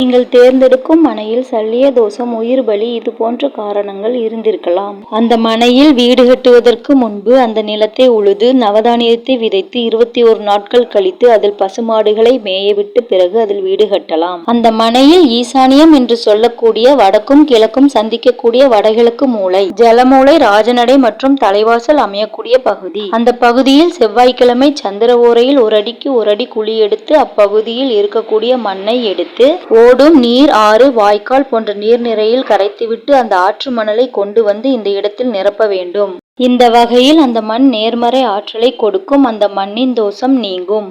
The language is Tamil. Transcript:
நீங்கள் தேர்ந்தெடுக்கும் மனையில் சல்லிய தோஷம் உயிர் பலி இது போன்ற காரணங்கள் இருந்திருக்கலாம். அந்த மனையில் வீடு கட்டுவதற்கு முன்பு அந்த நிலத்தை உழுது நவதானியத்தை விதைத்து இருபத்தி ஒரு நாட்கள் கழித்து அதில் பசுமாடுகளை மேயவிட்டு பிறகு அதில் வீடு கட்டலாம். அந்த மனையில் ஈசானியம் என்று சொல்லக்கூடிய வடக்கும் கிழக்கும் சந்திக்கக்கூடிய வடகிழக்கு மூளை ஜலமூளை ராஜநடை மற்றும் தலைவாசல் அமையக்கூடிய பகுதி. அந்த பகுதியில் செவ்வாய்க்கிழமை சந்திர ஓரையில் ஒரு அடிக்கு ஒரு அடி குழி எடுத்து அப்பகுதியில் இருக்கக்கூடிய மண்ணை எடுத்து ஓடும் நீர் ஆறு வாய்க்கால் போன்ற நீர்நிறையில் கரைத்துவிட்டு அந்த ஆற்று மணலை கொண்டு வந்து இந்த இடத்தில் நிரப்ப வேண்டும். இந்த வகையில் அந்த மண் நேர்மறை ஆற்றலை கொடுக்கும். அந்த மண்ணின் தோஷம் நீங்கும்.